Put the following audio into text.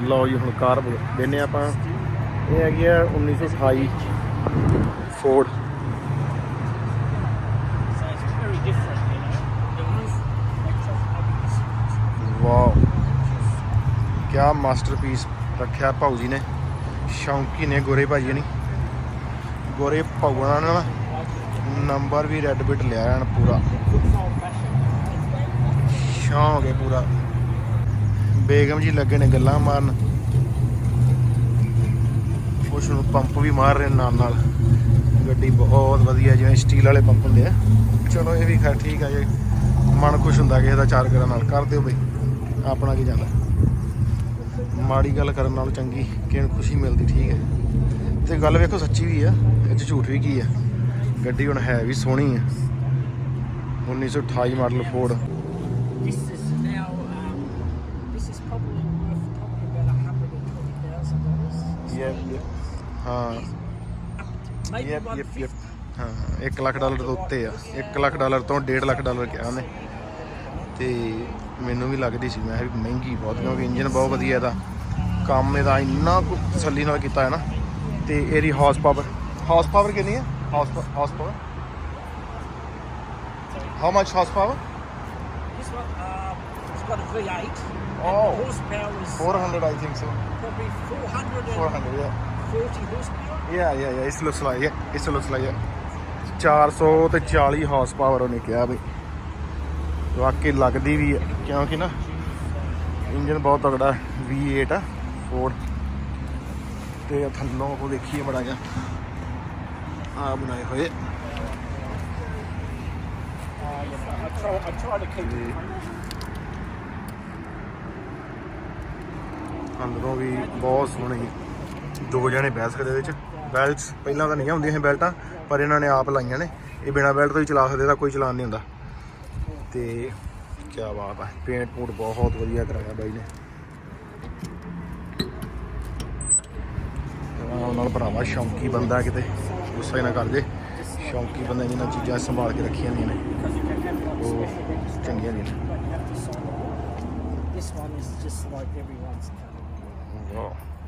ਲਓ ਜੀ ਹੁਣ ਕਾਰ ਦੇਨੇ ਆਪਾਂ। ਇਹ ਹੈਗੀ ਆ 1928 Ford So it's very different, you know. Wow ਕਿਆ ਮਾਸਟਰਪੀਸ ਰੱਖਿਆ ਭਾਊ ਜੀ ਨੇ। ਸ਼ੌਂਕੀ ਨੇ ਗੋਰੇ ਭਾਜੀ ਨੇ। ਗੋਰੇ ਭਾਊਆਂ ਨਾਲ ਨੰਬਰ ਵੀ ਰੈੱਡ ਬਿਟ ਲਿਆ ਐਨ ਪੂਰਾ। ਸ਼ੌਂਕ ਹੈ ਪੂਰਾ। ਬੇਗਮ ਜੀ ਲੱਗੇ ਨੇ ਗੱਲਾਂ ਮਾਰਨ। ਉਸ ਨੂੰ ਪੰਪ ਵੀ ਮਾਰ ਰਹੇ ਨੇ ਨਾਲ ਨਾਲ। ਗੱਡੀ ਬਹੁਤ ਵਧੀਆ, ਜਿਵੇਂ ਸਟੀਲ ਵਾਲੇ ਪੰਪ ਹੁੰਦੇ ਆ। ਚਲੋ ਇਹ ਵੀ ਖੈਰ ਠੀਕ ਆ ਜੇ। ਮਨ ਖੁਸ਼ ਹੁੰਦਾ ਕਿਸੇ ਦਾ ਚਾਰ ਕਰਾਂ ਨਾਲ। ਕਰ ਦਿਓ ਬਈ। ਆਪਣਾ ਕੀ ਜਾਂਦਾ ਮਾੜੀ ਗੱਲ ਕਰਨ ਨਾਲ ਚੰਗੀ, ਕਿਸੇ ਨੂੰ ਖੁਸ਼ੀ ਮਿਲਦੀ, ਠੀਕ ਹੈ। ਤੇ ਗੱਲ ਵੇਖੋ ਸੱਚੀ ਵੀ ਆ, ਇਹ 'ਚ ਝੂਠ ਵੀ ਕੀ ਆ। ਗੱਡੀ ਹੁਣ ਹੈ ਵੀ ਸੋਹਣੀ ਆ। 1928 model Ford This is now, um, this is probably worth probably about $120,000. Yep ਹਾਂ Maybe ਯੈਪ ਯੈਪ 150. ਯੈਪ ਹਾਂ 1 ਲੱਖ ਡਾਲਰ ਤੋਂ ਉੱਤੇ ਆ। 1 ਲੱਖ ਡਾਲਰ ਤੋਂ 1.5 ਲੱਖ ਡਾਲਰ ਕਿਹਾ ਉਹਨੇ। ਤੇ ਮੈਨੂੰ ਵੀ ਲੱਗਦੀ ਸੀ ਮੈਂ ਵੀ ਮਹਿੰਗੀ ਬਹੁਤ ਕਿਉਂਕਿ ਇੰਜਨ ਬਹੁਤ ਵਧੀਆ ਇਹਦਾ। ਕੰਮ ਇਹਦਾ ਇੰਨਾ ਕੁ ਤਸੱਲੀ ਨਾਲ ਕੀਤਾ ਹੈ ਨਾ। ਤੇ ਇਹਦੀ ਹਾਰਸ ਪਾਵਰ ਹਾਰਸ ਪਾਵਰ ਕਿੰਨੀ ਹੈ? Horse horse power how much horse power one, uh, it's got a V8. And Oh. The horsepower is 400 I think so. probably 440 400 yeah. horsepower. ਯਾ ਯਾ ਯਾ ਇਸ ਲੁਕਸ ਲਾਈਕ ਹੈ ਇਸ ਲੁਕਸ ਲਾਈਕ ਹੈ 400 ਤੇ 40 ਹਾਰਸ ਪਾਵਰ ਉਹਨੇ ਕਿਹਾ ਬਈ ਵਾਕਈ ਲੱਗਦੀ ਵੀ ਹੈ ਕਿਉਂਕਿ ਨਾ ਇੰਜਨ ਬਹੁਤ ਤਗੜਾ V8 ਆ ਫੋਰਡ ਤੇ ਆਹ ਥੱਲੋਂ ਉਹ ਦੇਖੀਏ ਬੜਾ ਜਿਹਾ। ਆ ਬਣਾਏ ਹੋਏ। I try, I try to keep it Yeah. clean. ਅੰਦਰੋਂ ਵੀ ਬਹੁਤ ਸੋਹਣੀ ਦੋ ਜਣੇ ਬਹਿ ਸਕਦੇ ਵਿੱਚ। ਬੈਲਟਸ ਪਹਿਲਾਂ ਤਾਂ ਨਹੀਂ ਹੁੰਦੀਆਂ ਸੀ ਬੈਲਟਾਂ ਪਰ ਇਹਨਾਂ ਨੇ ਆਪ ਲਾਈਆਂ ਨੇ। ਇਹ ਬਿਨਾ ਬੈਲਟ ਤੋਂ ਹੀ ਚਲਾ ਸਕਦੇ ਦਾ ਕੋਈ ਚਲਾਨ ਨਹੀਂ ਹੁੰਦਾ। ਤੇ ਕੀ ਬਾਤ ਹੈ ਪੇਂਟ ਪੂਟ ਬਹੁਤ ਵਧੀਆ ਕਰਾਇਆ ਬਾਈ ਨੇ। ਆਹ ਨਾਲ ਭਰਾਵਾ ਸ਼ੌਂਕੀ ਬੰਦਾ ਕਿਤੇ ਗੁੱਸਾ ਹੀ ਨਾ ਕਰ ਜੇ। ਸ਼ੌਂਕੀ ਬੰਦਾ ਇਹਨਾਂ ਚੀਜ਼ਾਂ ਸੰਭਾਲ ਕੇ ਰੱਖੀਆਂ ਹੁੰਦੀਆਂ ਨੇ। ਉਹ special registration, ਚੰਗੀਆਂ ਨੇ. This one is just like everyone's ど。